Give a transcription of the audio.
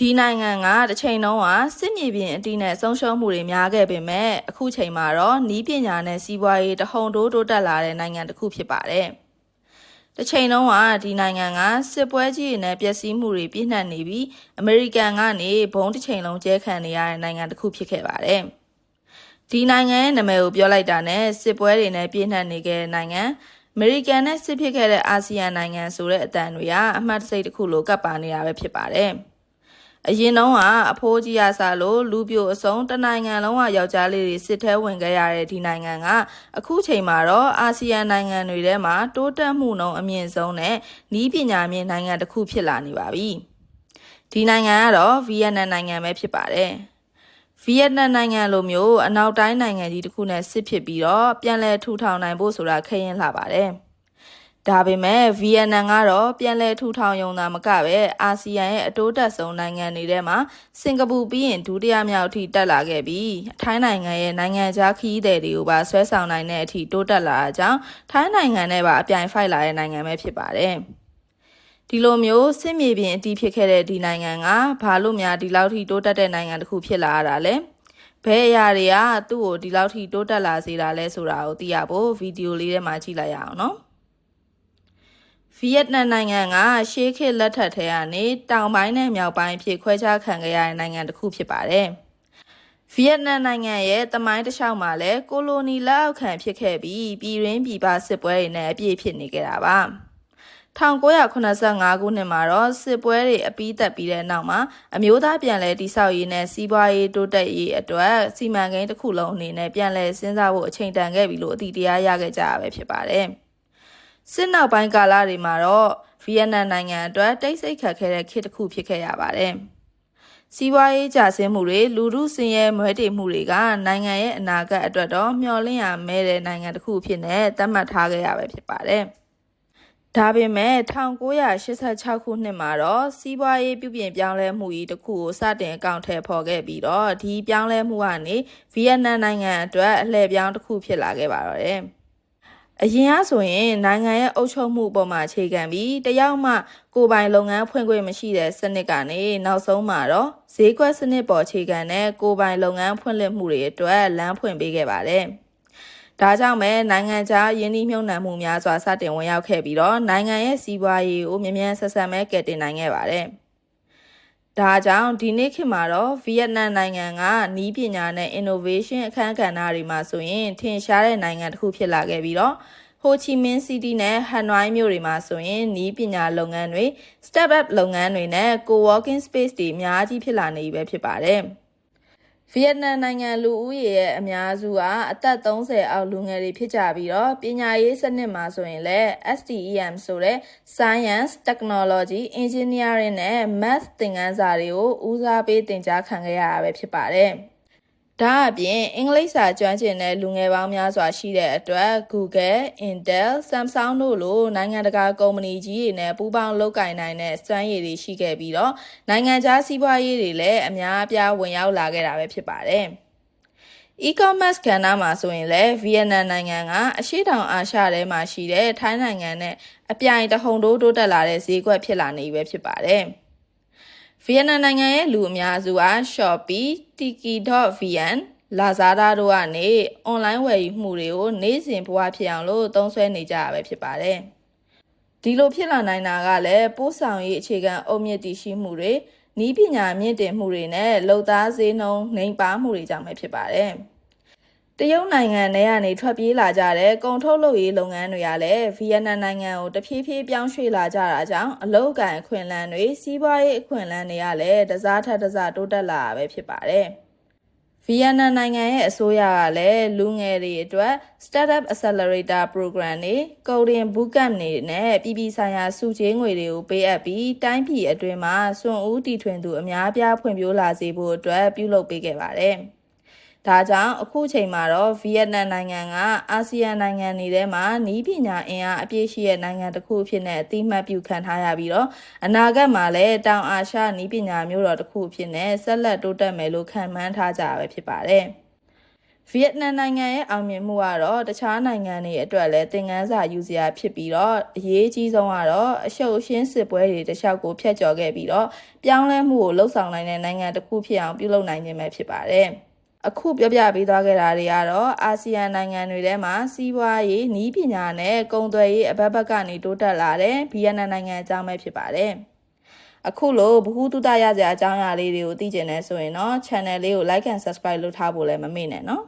ဒီနိုင်ငံကတစ်ချိန်လုံးကစစ်မြေပြင်အတီးနဲ့ဆုံးရှုံးမှုတွေများခဲ့ပေမဲ့အခုချိန်မှာတော့နီးပညာနဲ့စီးပွားရေးတဟုန်တိုးတိုးတက်လာတဲ့နိုင်ငံတစ်ခုဖြစ်ပါတယ်။တစ်ချိန်လုံးကဒီနိုင်ငံကစစ်ပွဲကြီးတွေနဲ့ပျက်စီးမှုတွေပြည့်နှက်နေပြီးအမေရိကန်ကနေဘုံတစ်ချိန်လုံးကျဲခံနေရတဲ့နိုင်ငံတစ်ခုဖြစ်ခဲ့ပါတယ်။ဒီနိုင်ငံရဲ့နာမည်ကိုပြောလိုက်တာနဲ့စစ်ပွဲတွေနဲ့ပြည့်နှက်နေခဲ့တဲ့နိုင်ငံအမေရိကန်နဲ့စစ်ဖြစ်ခဲ့တဲ့အာဆီယံနိုင်ငံဆိုတဲ့အတန်တွေကအမှတ်တစိတ်တစ်ခုလိုကပ်ပါနေတာပဲဖြစ်ပါတယ်။ အရင်တုန်းကအဖိုးကြီးရစားလို့လူပြိုအစုံတနိုင်ငံလုံးကယောက်ျားလေးတွေစစ်ထဲဝင်ခဲ့ရတဲ့ဒီနိုင်ငံကအခုချိန်မှာတော့အာဆီယံနိုင်ငံတွေထဲမှာတိုးတက်မှုနှုန်းအမြင့်ဆုံးနဲ့နီးပညာမြင့်နိုင်ငံတစ်ခုဖြစ်လာနေပါပြီ။ဒီနိုင်ငံကတော့ဗီယက်နမ်နိုင်ငံပဲဖြစ်ပါတယ်။ဗီယက်နမ်နိုင်ငံလိုမျိုးအနောက်တိုင်းနိုင်ငံကြီးတစ်ခုနဲ့စစ်ဖြစ်ပြီးတော့ပြန်လည်ထူထောင်နိုင်ဖို့ဆိုတာခရင်လှပါတယ်။ ဒါပေမဲ့ဗီယက်နမ်ကတော့ပြန်လည်ထူထောင်ရုံသာမကပဲအာဆီယံရဲ့အတိုးတက်ဆုံးနိုင်ငံတွေထဲမှာစင်ကာပူပြီးရင်ဒုတိယမြောက်အထိတက်လာခဲ့ပြီးထိုင်းနိုင်ငံရဲ့နိုင်ငံခြားခရီးသည်တွေကိုပါဆွဲဆောင်နိုင်တဲ့အထိတိုးတက်လာတာကြောင့်ထိုင်းနိုင်ငံနဲ့ပါအပြိုင်ဖိုက်လာတဲ့နိုင်ငံပဲဖြစ်ပါတယ်။ဒီလိုမျိုးစစ်မြေပြင်အတီးဖြစ်ခဲ့တဲ့ဒီနိုင်ငံကဘာလို့များဒီလောက်ထိတိုးတက်တဲ့နိုင်ငံတစ်ခုဖြစ်လာရတာလဲ။ဘယ်အရာတွေကသူ့ကိုဒီလောက်ထိတိုးတက်လာစေတာလဲဆိုတာကိုသိရဖို့ဗီဒီယိုလေးထဲမှာကြည့်လိုက်ရအောင်နော်။ ဗီယက်နမ်နိုင်ငံကရှေးခေတ်လက်ထက်ထဲကနေတောင်ပိုင်းနဲ့မြောက်ပိုင်းဖြစ်ခွဲခြားခံခဲ့ရတဲ့နိုင်ငံတစ်ခုဖြစ်ပါတယ်။ဗီယက်နမ်နိုင်ငံရဲ့တမိုင်းတစ်လျှောက်မှာလည်းကိုလိုနီလက်အောက်ခံဖြစ်ခဲ့ပြီးပြည်ရင်းပြည်ပစစ်ပွဲတွေနဲ့အပြည့်ဖြစ်နေကြတာပါ။1985ခုနှစ်မှာတော့စစ်ပွဲတွေအပြီးသက်ပြီးတဲ့နောက်မှာအမျိုးသားပြန်လည်တိဆောက်ရေးနဲ့စီးပွားရေးတိုးတက်ရေးအတွက်စီမံကိန်းတစ်ခုလုံးအနေနဲ့ပြန်လည်စဉ်းစားဖို့အချိန်တန်ခဲ့ပြီလို့အတည်တရားရခဲ့ကြရပဲဖြစ်ပါတယ်။ စစ်နောက်ပိုင်းကာလတွေမှာတော့ဗီယက်နမ်နိုင်ငံအတွက်တိတ်ဆိတ်ခတ်ခဲ့တဲ့ခေတ်တစ်ခုဖြစ်ခဲ့ရပါတယ်။စီးပွားရေးကျဆင်းမှုတွေလူမှုစင်ရဲမွဲတေမှုတွေကနိုင်ငံရဲ့အနာဂတ်အတွက်တော့မျှော်လင့်ရမဲတဲ့နိုင်ငံတစ်ခုဖြစ်နေသတ်မှတ်ထားခဲ့ရပဲဖြစ်ပါတယ်။ဒါပေမဲ့1986ခုနှစ်မှာတော့စီးပွားရေးပြုပြင်ပြောင်းလဲမှုကြီးတစ်ခုကိုစတင်အကောင့်ထဲပေါ်ခဲ့ပြီးတော့ဒီပြောင်းလဲမှုကနေဗီယက်နမ်နိုင်ငံအတွက်အလှည့်ပြောင်းတစ်ခုဖြစ်လာခဲ့ပါတော့တယ်။ အရင်ကဆိုရင်နိုင်ငံရဲ့အုပ်ချုပ်မှုပေါ်မှာအခြေခံပြီးတယောက်မှကိုယ်ပိုင်လုပ်ငန်းဖွင့်ခွင့်မရှိတဲ့စနစ်ကနေနောက်ဆုံးမှာတော့ဈေးကွက်စနစ်ပေါ်အခြေခံတဲ့ကိုယ်ပိုင်လုပ်ငန်းဖွင့်လှစ်မှုတွေအတွက်လမ်းဖွင့်ပေးခဲ့ပါတယ်။ဒါကြောင့်ပဲနိုင်ငံခြားယင်းနှိမ့်နှံမှုများစွာစတင်ဝင်ရောက်ခဲ့ပြီးတော့နိုင်ငံရဲ့စီးပွားရေးကိုမြန်မြန်ဆက်ဆံပဲကယ်တင်နိုင်ခဲ့ပါတယ်။ ဒါကြောင့်ဒီနေ့ခေတ်မှာတော့ဗီယက်နမ်နိုင်ငံကနီးပညာနဲ့ innovation အခန်းကဏ္ဍတွေမှာဆိုရင်ထင်ရှားတဲ့နိုင်ငံတစ်ခုဖြစ်လာခဲ့ပြီးတော့ဟိုချီမင်းစီးတီးနဲ့ဟန်နွိုင်းမြို့တွေမှာဆိုရင်နီးပညာလုပ်ငန်းတွေ startup လုပ်ငန်းတွေနဲ့ co-working space တွေအများကြီးဖြစ်လာနေပြီပဲဖြစ်ပါတယ်။ ဗီယက်နမ်နိုင်ငံလူဦးရေရဲ့အများစုကအသက်30အောက်လူငယ်တွေဖြစ်ကြပြီးတော့ပညာရေးစနစ်မှာဆိုရင်လည်း STEM ဆိုတဲ့ Science, Technology, Engineering နဲ့ Math သင်ခန်းစာတွေကိုဦးစားပေးသင်ကြားခံခဲ့ရတာပဲဖြစ်ပါတယ်။ ဒါအပြင်အင်္ဂလိပ်စာကျွမ်းကျင်တဲ့လူငယ်ပေါင်းများစွာရှိတဲ့အတွက် Google, Intel, Samsung တို့လိုနိုင်ငံတကာကုမ္ပဏီကြီးတွေနဲ့ပူးပေါင်းလုပ်ကိုင်နိုင်တဲ့စွမ်းရည်တွေရှိခဲ့ပြီးတော့နိုင်ငံခြားစီးပွားရေးတွေလည်းအများအပြားဝင်ရောက်လာခဲ့တာပဲဖြစ်ပါတယ်။ e-commerce ကဏ္ဍမှာဆိုရင်လည်းဗီယက်နမ်နိုင်ငံကအရှေ့တောင်အာရှထဲမှာရှိတဲ့ထိုင်းနိုင်ငံနဲ့အပြိုင်တဟုန်တိုးတိုးတက်လာတဲ့ဈေးကွက်ဖြစ်လာနေပြီဖြစ်ပါတယ်။ ဗီယက်နမ်နိုင်ငံရဲ့လူအများစုက Shopee, Tiki.vn, Lazada တို့ကနေအွန်လိုင်းဝယ်ယူမှုတွေကိုနေ့စဉ်ဘဝဖြစ်အောင်လို့သုံးစွဲနေကြရပဲဖြစ်ပါတယ်။ဒီလိုဖြစ်လာနိုင်တာကလည်းပို့ဆောင်ရေးအခြေခံအုတ်မြစ်တည်ရှိမှုတွေနီးပညာမြင့်တင်မှုတွေနဲ့လုံသားဈေးနှုန်းနှိမ်ပါမှုတွေကြောင့်ပဲဖြစ်ပါတယ်။ တရုတ်နိုင်ငံထဲကနေထွက်ပြေးလာကြတဲ့ကုန်ထုတ်လုပ်ရေးလုပ်ငန်းတွေကလည်းဗီယက်နမ်နိုင်ငံကိုတဖြည်းဖြည်းပြောင်းရွှေ့လာကြတာကြောင့်အလုပ်အကင်အခွင့်အလမ်းတွေစီးပွားရေးအခွင့်အလမ်းတွေကလည်းတစားထက်တစားတိုးတက်လာတာပဲဖြစ်ပါတယ်။ဗီယက်နမ်နိုင်ငံရဲ့အစိုးရကလည်းလူငယ်တွေအတွက် Startup Accelerator Program တွေ Coding Bootcamp တွေနဲ့ပြည်ပဆိုင်ရာစုချေးငွေတွေကိုပေးအပ်ပြီးတိုင်းပြည်အတွင်းမှာစွန့်ဦးတီထွင်သူအများပြားဖွံ့ဖြိုးလာစေဖို့အတွက်ပြုလုပ်ပေးခဲ့ပါတယ်။ ဒါကြောင့်အခုချိန်မှာတော့ဗီယက်နမ်နိုင်ငံကအာဆီယံနိုင်ငံတွေထဲမှာနီးပညာအင်အားအပြည့်ရှိတဲ့နိုင်ငံတစ်ခုဖြစ်နေအတိမတ်ပြုခံထားရပြီးတော့အနာဂတ်မှာလည်းတောင်အာရှနီးပညာမျိုးတော်တစ်ခုဖြစ်နေဆက်လက်တိုးတက်မယ်လို့ခံမှန်းထားကြပဲဖြစ်ပါတယ်။ဗီယက်နမ်နိုင်ငံရဲ့အောင်မြင်မှုကတော့တခြားနိုင်ငံတွေအတွက်လည်းသင်ခန်းစာယူစရာဖြစ်ပြီးတော့အရေးကြီးဆုံးကတော့အရှုပ်အရှင်းစစ်ပွဲတွေတစ်လျှောက်ကိုဖျက်ကျော်ခဲ့ပြီးတော့ပြောင်းလဲမှုကိုလှုပ်ဆောင်နိုင်တဲ့နိုင်ငံတစ်ခုဖြစ်အောင်ပြုလုပ်နိုင်ခြင်းပဲဖြစ်ပါတယ်။ အခုပြောပြပေးသွားခဲ့တာတွေကတော့အာဆီယံနိုင်ငံတွေထဲမှာစီးပွားရေးနီးပညာနဲ့ကုန်သွယ်ရေးအဘက်ဘက်ကနေတိုးတက်လာတဲ့ဗီယက်နမ်နိုင်ငံအကြောင်းပဲဖြစ်ပါတယ်။အခုလိုဘ ഹു တုတရစရာအကြောင်းအရာလေးတွေကိုသိကျင်နေဆိုရင်တော့ channel လေးကို like and subscribe လုပ်ထားဖို့လည်းမမေ့နဲ့နော်